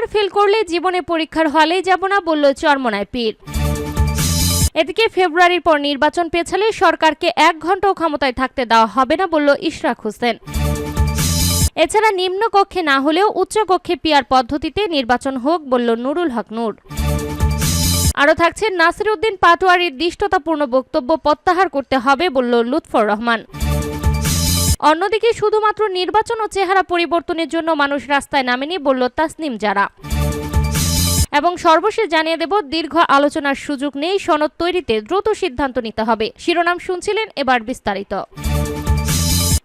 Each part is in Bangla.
একবার ফেল করলে জীবনে পরীক্ষার হলেই যাব না বলল চরমনায় পীর। এদিকে ফেব্রুয়ারির পর নির্বাচন পেছালে সরকারকে এক ঘন্টাও ক্ষমতায় থাকতে দেওয়া হবে না বলল ইশরাক হোসেন। এছাড়া নিম্ন কক্ষে না হলেও উচ্চ কক্ষে পিয়ার পদ্ধতিতে নির্বাচন হোক বলল নুরুল হক নূর। আরও থাকছে নাসিরউদ্দিন পাটোয়ারির দৃষ্টতাপূর্ণ বক্তব্য প্রত্যাহার করতে হবে বলল লুৎফর রহমান। অন্যদিকে শুধুমাত্র নির্বাচন ও চেহারা পরিবর্তনের জন্য মানুষ রাস্তায় নামেনি, বলল তাসনিম যারা এবং সর্বশেষ জানিয়ে দেব, দীর্ঘ আলোচনার সুযোগ নেই সনদ তৈরিতে দ্রুত সিদ্ধান্ত নিতে হবে। শিরোনাম শুনছিলেন এবার বিস্তারিত।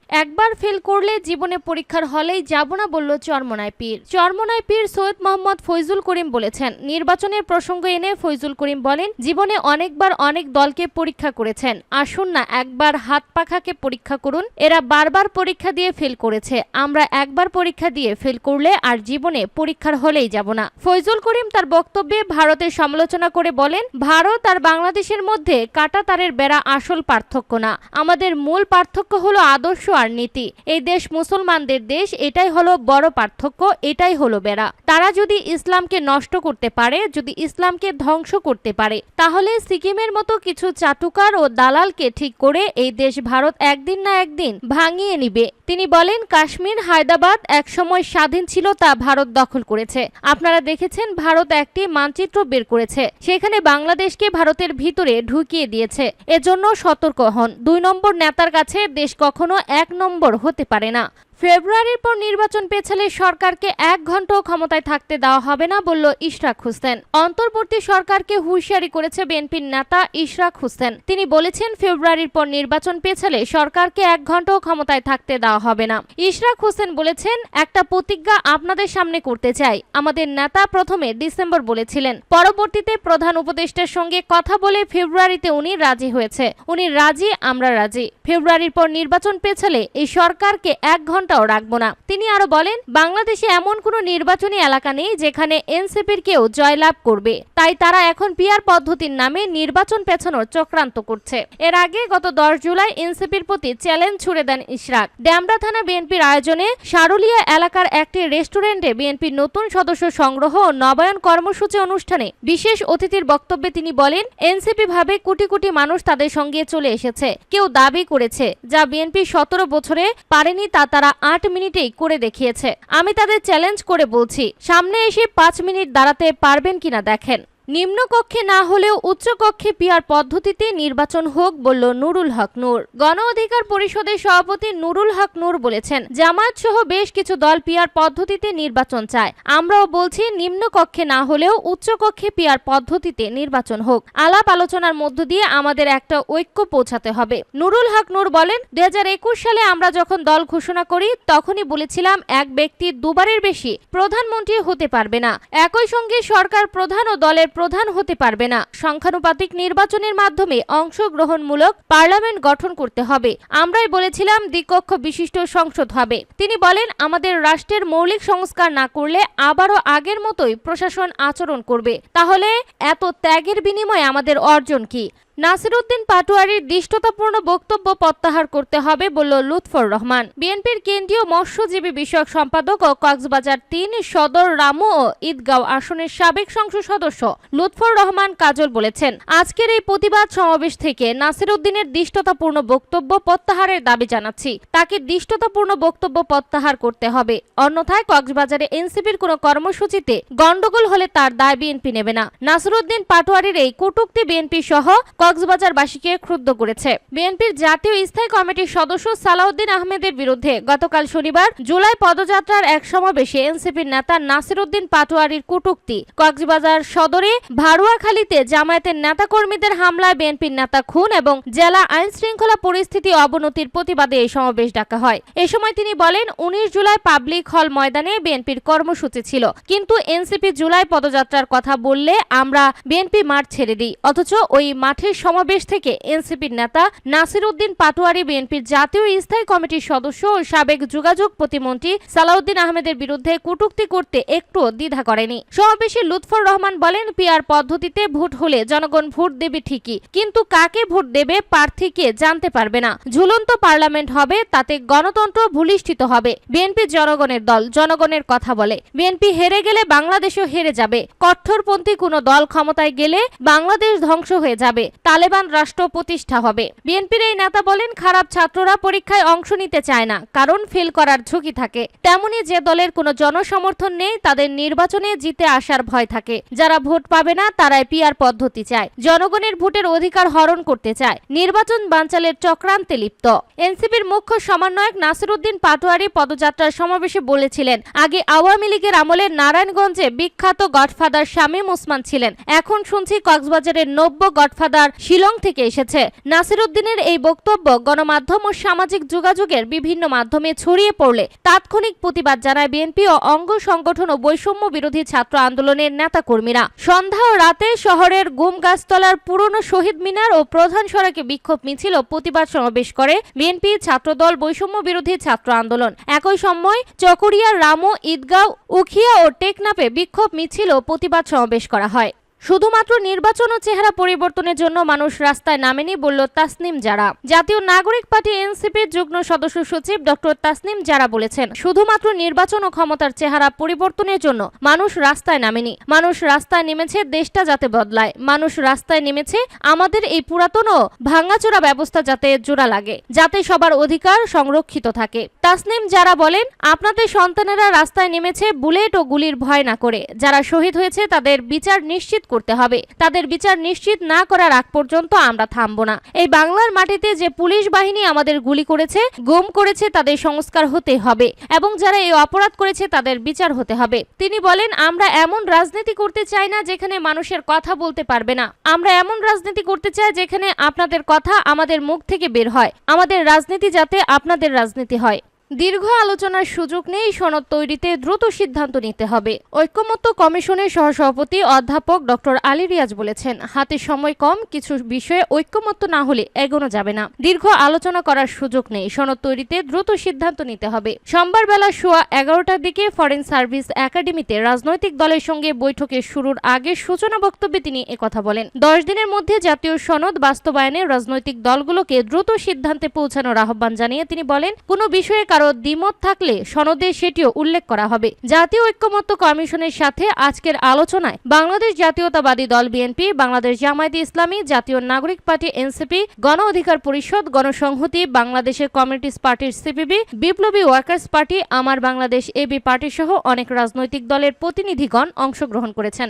একবার ফেল করলে জীবনে পরীক্ষার হলেই যাব না বলল চরমনায় পীর। চরমনায় পীর সৈয়দ মোহাম্মদ ফৈজুল করিম বলেছেন, নির্বাচনের প্রসঙ্গ এনে ফৈজুল করিম বলেন, জীবনে অনেকবার অনেক দলকে পরীক্ষা করেছেন। আসুন না, একবার হাত পাখাকে পরীক্ষা করুন। এরা বারবার পরীক্ষা দিয়ে ফেল করেছে। আমরা একবার পরীক্ষা দিয়ে ফেল করলে আর জীবনে পরীক্ষার হলেই যাব না। ফৈজুল করিম তার বক্তব্যে ভারতের সমালোচনা করে বলেন, ভারত আর বাংলাদেশের মধ্যে কাটা তারের বেড়া আসল পার্থক্য না। আমাদের মূল পার্থক্য হলো আদর্শ আর নীতি। এই দেশ মুসলমানদের দেশ, এটাই হলো বড় পার্থক্য, এটাই হলো বেড়া। তারা যদি ইসলামকে নষ্ট করতে পারে, যদি ইসলামকে ধ্বংস করতে পারে, তাহলে সিকিমের মতো কিছু চাটুকার ও দালালকে ঠিক করে এই দেশ ভারত একদিন না একদিন ভাঙিয়ে নিবে। তিনি বলেন, কাশ্মীর, হায়দ্রাবাদ একসময় স্বাধীন ছিল তা ভারত দখল করেছে। আপনারা দেখেছেন, ভারত একটি মানচিত্র বের করেছে। সেখানে বাংলাদেশকে ভারতের ভিতরে ঢুকিয়ে দিয়েছে। এজন্য সতর্ক হন। দুই নম্বর নেতার কাছে দেশ কখনো এক নম্বর হতে পারে না। ফেব্রুয়ারির পর নির্বাচন পেছালে সরকারকে এক ঘন্টাও ক্ষমতায় থাকতে দেওয়া হবে না বলল ইশরাক হোসেন। অন্তর্বর্তী সরকারকে হুঁশিয়ারি করেছে বিএনপির নেতা ইশরাক হোসেন। তিনি বলেছেন, ফেব্রুয়ারির পর নির্বাচন পেছালে সরকারকে এক ঘন্টাও ক্ষমতায় থাকতে দেওয়া হবে না। ইশরাক হোসেন বলেছেন, একটা প্রতিজ্ঞা আপনাদের সামনে করতে চাই। আমাদের নেতা প্রথমে ডিসেম্বর বলেছিলেন। পরবর্তীতে প্রধান উপদেষ্টার সঙ্গে কথা বলে ফেব্রুয়ারিতে উনি রাজি হয়েছে। উনি রাজি, আমরা রাজি। ফেব্রুয়ারির পর নির্বাচন পেছালে এই সরকারকে এক ঘন্টাও রাখব না। তিনি আরও বলেন, বাংলাদেশে এমন কোনো নির্বাচনী এলাকা নেই যেখানে এনসিপির কেউ জয়লাভ করবে। তাই তারা এখন পিয়ার পদ্ধতির নামে নির্বাচন পেছানোর চক্রান্ত করছে। এর আগে গত দশ জুলাই এনসিপির প্রতি চ্যালেঞ্জ ছুড়ে দেন ইশরাক। ড্যামরা থানা বিএনপির আয়োজনে সারুলিয়া এলাকার একটি রেস্টুরেন্টে বিএনপির নতুন সদস্য সংগ্রহ ও নবায়ন কর্মসূচি অনুষ্ঠানে বিশেষ অতিথির বক্তব্যে তিনি বলেন, এনসিপি ভাবে কোটি কোটি মানুষ তাদের সঙ্গে চলে এসেছে। কেউ দাবি করেছে, যা বিএনপি সতেরো বছরে পারেনি তা তারা আট মিনিটেই করে দেখিয়েছে। আমি তাদের চ্যালেঞ্জ করে বলছি, সামনে এসে পাঁচ মিনিট দাঁড়াতে পারবেন কিনা দেখেন। নিম্ন কক্ষে না হলেও উচ্চকক্ষে পিয়ার পদ্ধতিতে নির্বাচন হোক, বলল নুরুল হক নূর। গণ অধিকার পরিষদের সভাপতি নুরুল হক নূর বলেছেন, জামায়াত সহ বেশ কিছু দল পিয়ার পদ্ধতিতে নির্বাচন চায়। আমরাও বলছি, নিম্নকক্ষে না হলেও উচ্চকক্ষে পিয়ার পদ্ধতিতে নির্বাচন হোক। আলাপ আলোচনার মধ্য দিয়ে আমাদের একটা ঐক্য পৌঁছাতে হবে। নুরুল হক নূর বলেন দু হাজার একুশ সালে আমরা যখন দল ঘোষণা করি, তখনই বলেছিলাম, এক ব্যক্তি দুবারের বেশি প্রধানমন্ত্রী হতে পারবে না। একই সঙ্গে সরকার প্রধান ও দলের প্রধান হতে পারবে না। সংখ্যানুপাতিক নির্বাচনের মাধ্যমে অংশগ্রহণমূলক পার্লামেন্ট গঠন করতে হবে। আমরাই বলেছিলাম দ্বিকক্ষ বিশিষ্ট সংসদ হবে। তিনি বলেন, আমাদের রাষ্ট্রের মৌলিক সংস্কার না করলে আবারও আগের মতোই প্রশাসন আচরণ করবে। তাহলে এত ত্যাগের বিনিময়ে আমাদের অর্জন কি? নাসিরউদ্দিন পাটোয়ারির দৃষ্টতাপূর্ণ বক্তব্য প্রত্যাহার করতে হবে বলল লুৎফর রহমান। বিএনপির কেন্দ্রীয় মৎস্যজীবী বিষয়ক সম্পাদক ও কক্সবাজার তিন সদর রামু ও ঈদগাঁও আসনের সাবেক সংসদ সদস্য লুৎফর রহমান কাজল বলেছেন, আজকের এই প্রতিবাদ সমাবেশ থেকে নাসিরউদ্দিনের দৃষ্টতাপূর্ণ বক্তব্য প্রত্যাহারের দাবি জানাচ্ছি। তাকে দৃষ্টতাপূর্ণ বক্তব্য প্রত্যাহার করতে হবে। অন্যথায় কক্সবাজারে এনসিপির কোনো কর্মসূচিতে গন্ডগোল হলে তার দায় বিএনপি নেবে না। নাসিরউদ্দিন পাটোয়ারির এই কটুক্তি বিএনপি সহ কক্সবাজারবাসীকে ক্ষুব্ধ করেছে। বিএনপির জাতীয় স্থায়ী কমিটির সদস্য সালাউদ্দিন আহমেদের বিরুদ্ধে গতকাল শনিবার জুলাই পদযাত্রার এক সমাবেশে এনসিপির নেতা নাসির উদ্দিন পাটোয়ারির কটুক্তি। কক্সবাজার সদরে ভারুয়াখালীতে জামায়াতের নেতাকর্মীদের হামলায় বিএনপির নেতা খুন এবং জেলা আইন শৃঙ্খলা পরিস্থিতি অবনতির প্রতিবাদে এই সমাবেশ ডাকা হয়। এ সময় তিনি বলেন, উনিশ জুলাই পাবলিক হল ময়দানে বিএনপির কর্মসূচি ছিল। কিন্তু এনসিপি জুলাই পদযাত্রার কথা বললে আমরা বিএনপি মাঠ ছেড়ে দিই, অথচ ওই মাঠের সমাবেশ থেকে এনসিপির নেতা নাসির উদ্দিন পাটোয়ারি বিএনপির জাতীয় স্থায়ী কমিটির সদস্য ও সাবেক যোগাযোগ প্রতিমন্ত্রী সালাউদ্দিন আহমেদের বিরুদ্ধে কটূক্তি করতে একটুও দ্বিধা করেনি। সমাবেশে লুৎফর রহমান বলেন, পিআর পদ্ধতিতে ভোট হলে জনগণ ভোট দেবে ঠিকই, কিন্তু কাকে ভোট দেবে প্রার্থীকে জানতে পারবে না। ঝুলন্ত পার্লামেন্ট হবে, তাতে গণতন্ত্র ভূলিষ্ঠিত হবে। বিএনপি জনগণের দল জনগণের কথা বলে। বিএনপি হেরে গেলে বাংলাদেশও হেরে যাবে। কঠোরপন্থী কোনো দল ক্ষমতায় গেলে বাংলাদেশ ধ্বংস হয়ে যাবে। তালেবান রাষ্ট্র প্রতিষ্ঠা হবে। বিএনপির এই নেতা বলেন, খারাপ ছাত্ররা পরীক্ষায় অংশ নিতে চায় না, কারণ ফেল করার ঝুঁকি থাকে। তেমনি যে দলের কোনো জনসমর্থন নেই, তাদের নির্বাচনে জিতে আসার ভয় থাকে। যারা ভোট পাবে না, তারাই পিআর পদ্ধতি চায়। জনগণের ভোটের অধিকার হরণ করতে চায়। নির্বাচন বানচালের চক্রান্তে লিপ্ত। এনসিপির মুখ্য সমন্বয়ক নাসিরুদ্দিন পাটোয়ারি পদযাত্রার সমাবেশে বলেছিলেন, আগে আওয়ামী লীগের আমলে নারায়ণগঞ্জে বিখ্যাত গডফাদার শামীম ওসমান ছিলেন। এখন শুনছি কক্সবাজারের নব্য গডফাদার শিলং থেকে এসেছে। নাসির উদ্দিনের এই বক্তব্য গণমাধ্যম ও সামাজিক যোগাযোগের বিভিন্ন মাধ্যমে ছড়িয়ে পড়লে তাৎক্ষণিক প্রতিবাদ জানায় বিএনপি ও অঙ্গ সংগঠন ও বৈষম্য বিরোধী ছাত্র আন্দোলনের নেতাকর্মীরা। সন্ধ্যা ও রাতে শহরের গুম গাছতলার পুরনো শহীদ মিনার ও প্রধান সড়কে বিক্ষোভ মিছিল ও প্রতিবাদ সমাবেশ করে বিএনপি ছাত্রদল বৈষম্য বিরোধী ছাত্র আন্দোলন। একই সময় চকরিয়ার রামো, ঈদগাঁও, উখিয়া ও টেকনাপে বিক্ষোভ মিছিল ও প্রতিবাদ সমাবেশ করা হয়। শুধুমাত্র নির্বাচন ও চেহারা পরিবর্তনের জন্য মানুষ রাস্তায় নামেনি, বলল তাসনিম জারা। জাতীয় নাগরিক পার্টি এনসিপির যুগ্ম সদস্য সচিব ডক্টর তাসনিম জারা বলেছেন, শুধুমাত্র নির্বাচন ও ক্ষমতার চেহারা পরিবর্তনের জন্য মানুষ রাস্তায় নামেনি। মানুষ রাস্তায় নেমেছে, দেশটা যাতে বদলায়। মানুষ রাস্তায় নেমেছে, আমাদের এই পুরাতন ও ভাঙাচোরা ব্যবস্থা যাতে জোড়া লাগে, যাতে সবার অধিকার সংরক্ষিত থাকে। তাসনিম যারা বলেন, আপনাদের সন্তানেরা রাস্তায় নেমেছে, বুলেট ও গুলির ভয় না করে। যারা শহীদ হয়েছে, তাদের বিচার নিশ্চিত করতে হবে। তাদের বিচার নিশ্চিত না করার আগ পর্যন্ত আমরা থামব না। এই বাংলার মাটিতে যে পুলিশ বাহিনী আমাদের গুলি করেছে, গুম করেছে তাদের সংস্কার হতে হবে এবং যারা এই অপরাধ করেছে তাদের বিচার হতে হবে। তিনি বলেন, আমরা এমন রাজনীতি করতে চাই না যেখানে মানুষের কথা বলতে পারবে না। আমরা এমন রাজনীতি করতে চাই যেখানে আপনাদের কথা আমাদের মুখ থেকে বের হয়। আমাদের রাজনীতি যাতে আপনাদের রাজনীতি হয়। দীর্ঘ আলোচনার সুযোগ নেই সনদ তৈরিতে দ্রুত সিদ্ধান্ত নিতে হবে। ঐক্যমত্য কমিশনের সহসভাপতি অধ্যাপক ডক্টর আলী রিয়াজ বলেছেন, হাতে সময় কম, কিছু বিষয়ে ঐক্যমত্য না হলে এগোনো যাবে না। দীর্ঘ আলোচনা করার সুযোগ নেই। সনদ তৈরিতে দ্রুত সিদ্ধান্ত নিতে হবে। সোমবার বেলা সোয়া এগারোটার দিকে ফরেন সার্ভিস একাডেমিতে রাজনৈতিক দলের সঙ্গে বৈঠকের শুরুর আগে সূচনা বক্তব্যে তিনি একথা বলেন, দশ দিনের মধ্যে জাতীয় সনদ বাস্তবায়নে রাজনৈতিক দলগুলোকে দ্রুত সিদ্ধান্তে পৌঁছানোর আহ্বান জানিয়ে তিনি বলেন, কোনো বিষয়ে কারও দ্বিমত থাকলে সনদে সেটিও উল্লেখ করা হবে। জাতীয় ঐক্যমত্য কমিশনের সাথে আজকের আলোচনায় বাংলাদেশ জাতীয়তাবাদী দল বিএনপি, বাংলাদেশ জামায়াতে ইসলামী, জাতীয় নাগরিক পার্টি এনসিপি, গণ অধিকার পরিষদ, গণসংহতি, বাংলাদেশের কমিউনিস্ট পার্টির সিপিবি, বিপ্লবী ওয়ার্কার্স পার্টি, আমার বাংলাদেশ এবি পার্টি সহ অনেক রাজনৈতিক দলের প্রতিনিধিগণ অংশগ্রহণ করেছেন।